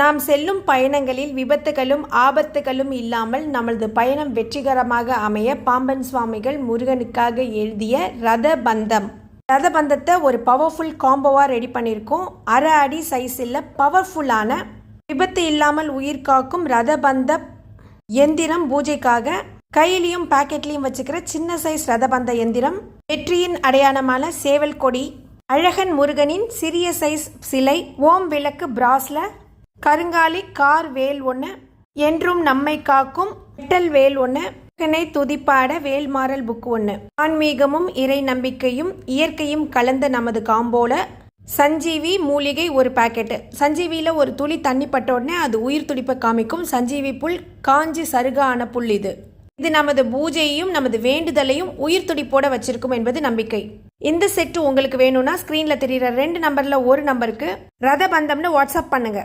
நாம் செல்லும் பயணங்களில் விபத்துகளும் ஆபத்துகளும் இல்லாமல் நமது பயணம் வெற்றிகரமாக அமைய பாம்பன் சுவாமிகள் முருகனுக்காக எழுதிய ரத பந்தம். ரத பந்தத்தை ஒரு பவர்ஃபுல் காம்போவாக ரெடி பண்ணியிருக்கோம். அரை அடி சைஸில் பவர்ஃபுல்லான விபத்து இல்லாமல் உயிர் காக்கும் ரத பந்த எந்திரம் பூஜைக்காக கையிலையும் பாக்கெட்லையும் வச்சுக்கிற சின்ன சைஸ் ரதபந்த எந்திரம். வெற்றியின் அடையாளமான சேவல் கொடி அழகன் முருகனின் சிறிய சைஸ் சிலை ஓம் விளக்கு பிராஸ்ல கருங்காலி கார் வேல் ஒன்று என்றும் நம்மை காக்கும் விட்டல் வேல் ஒன்று முருகனை துதிப்பாட வேல்மாறல் புக் ஒன்று ஆன்மீகமும் இறை நம்பிக்கையும் இயற்கையும் கலந்த நமது காம்போல சஞ்சீவி மூலிகை ஒரு பாக்கெட்டு. சஞ்சீவியில் ஒரு துளி தண்ணி பட்ட உடனே அது உயிர் துடிப்பை காமிக்கும். சஞ்சீவி புல் காஞ்சி சருகான புல் இது. இது நமது பூஜையையும் நமது வேண்டுதலையும் உயிர் துடிப்போட வச்சிருக்கும் என்பது நம்பிக்கை. இந்த செட்டு உங்களுக்கு வேணும்னா ஸ்க்ரீனில் தெரியுற ரெண்டு நம்பரில் ஒரு நம்பருக்கு ரத பந்தம்னு வாட்ஸ்அப் பண்ணுங்க.